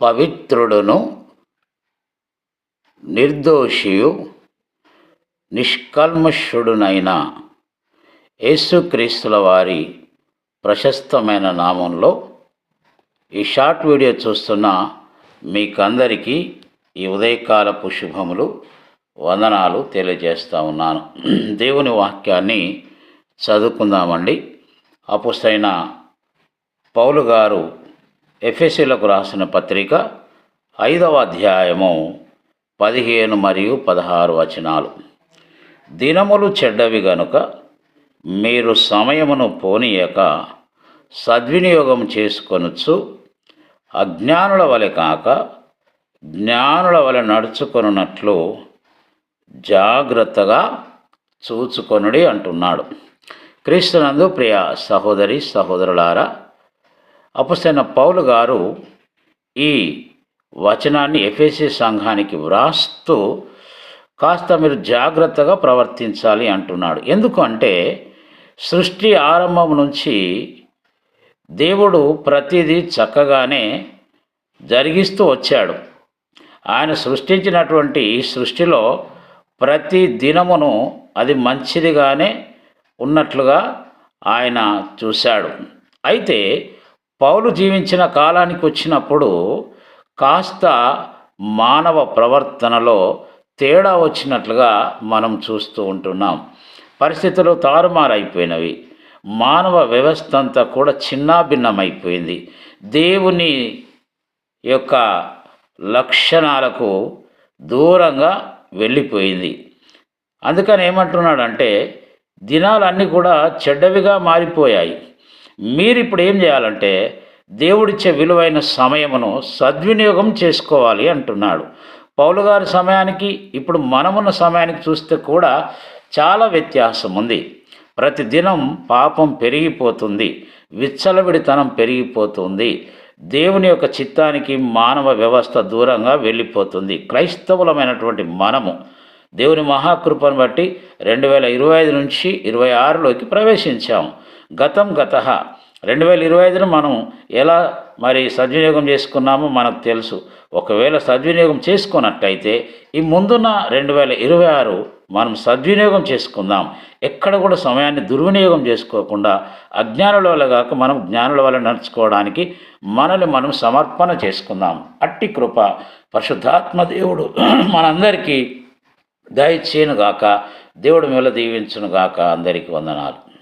పవిత్రుడును నిర్దోషియు నిష్కల్మషుడునైన యేసుక్రీస్తుల వారి ప్రశస్తమైన నామంలో ఈ షార్ట్ వీడియో చూస్తున్న మీకందరికీ ఈ ఉదయకాలపు శుభములు వందనాలు తెలియజేస్తా ఉన్నాను. దేవుని వాక్యాన్ని చదువుకుందామండి. అపుస్తైన పౌలు గారు ఎఫ్ఎస్సీలకు రాసిన పత్రిక ఐదవ అధ్యాయము పదిహేను మరియు పదహారు వచనాలు. దినములు చెడ్డవి గనుక మీరు సమయమును పోనీయక సద్వినియోగం చేసుకొనొచ్చు అజ్ఞానుల వలె కాక జ్ఞానుల వలె నడుచుకొనున్నట్లు జాగ్రత్తగా చూచుకొనుడి అంటున్నాడు. క్రీస్తునందు ప్రియ సహోదరి సహోదరులారా అపసైన పౌలు గారు ఈ వచనాన్ని ఎఫ్ఎస్ఏ సంఘానికి వ్రాస్తూ కాస్త మీరు జాగ్రత్తగా ప్రవర్తించాలి అంటున్నాడు. ఎందుకంటే సృష్టి ఆరంభం నుంచి దేవుడు ప్రతిదీ చక్కగానే జరిగిస్తూ వచ్చాడు. ఆయన సృష్టించినటువంటి ఈ సృష్టిలో ప్రతి దినమును అది మంచిదిగానే ఉన్నట్లుగా ఆయన చూశాడు. అయితే పౌలు జీవించిన కాలానికి వచ్చినప్పుడు కాస్త మానవ ప్రవర్తనలో తేడా వచ్చినట్లుగా మనం చూస్తూ ఉంటున్నాం. పరిస్థితులు తారుమారైపోయినవి. మానవ వ్యవస్థ అంతా కూడా చిన్నాభిన్నమైపోయింది. దేవుని యొక్క లక్షణాలకు దూరంగా వెళ్ళిపోయింది. అందుకని ఏమంటున్నాడంటే దినాలన్నీ కూడా చెడ్డవిగా మారిపోయాయి. మీరు ఇప్పుడు ఏం చేయాలంటే దేవుడిచ్చే విలువైన సమయమును సద్వినియోగం చేసుకోవాలి అంటున్నాడు. పౌలు గారి సమయానికి ఇప్పుడు మనమున్న సమయానికి చూస్తే కూడా చాలా వ్యత్యాసం ఉంది. ప్రతిదినం పాపం పెరిగిపోతుంది విచ్చలవిడితనం పెరిగిపోతుంది దేవుని యొక్క చిత్తానికి మానవ వ్యవస్థ దూరంగా వెళ్ళిపోతుంది. క్రైస్తవులమైనటువంటి మనము దేవుని మహాకృపను బట్టి రెండు వేల ఇరవై ఐదు నుంచి ఇరవై ఆరులోకి ప్రవేశించాము. గతం గత. రెండు వేల ఇరవై ఐదును మనం ఎలా మరి సద్వినియోగం చేసుకున్నామో మనకు తెలుసు. ఒకవేళ సద్వినియోగం చేసుకున్నట్టయితే ఈ ముందున్న రెండు వేల ఇరవై ఆరు మనం సద్వినియోగం చేసుకుందాం. ఎక్కడ కూడా సమయాన్ని దుర్వినియోగం చేసుకోకుండా అజ్ఞానుల వల్ల కాక మనం జ్ఞానుల వల్ల నడుచుకోవడానికి మనల్ని మనం సమర్పణ చేసుకుందాం. అట్టి కృప పరిశుద్ధాత్మ దేవుడు మనందరికీ దయచేయను గాక దేవుడు మిమ్మల్ని దీవించును గాక అందరికీ వందనాలు.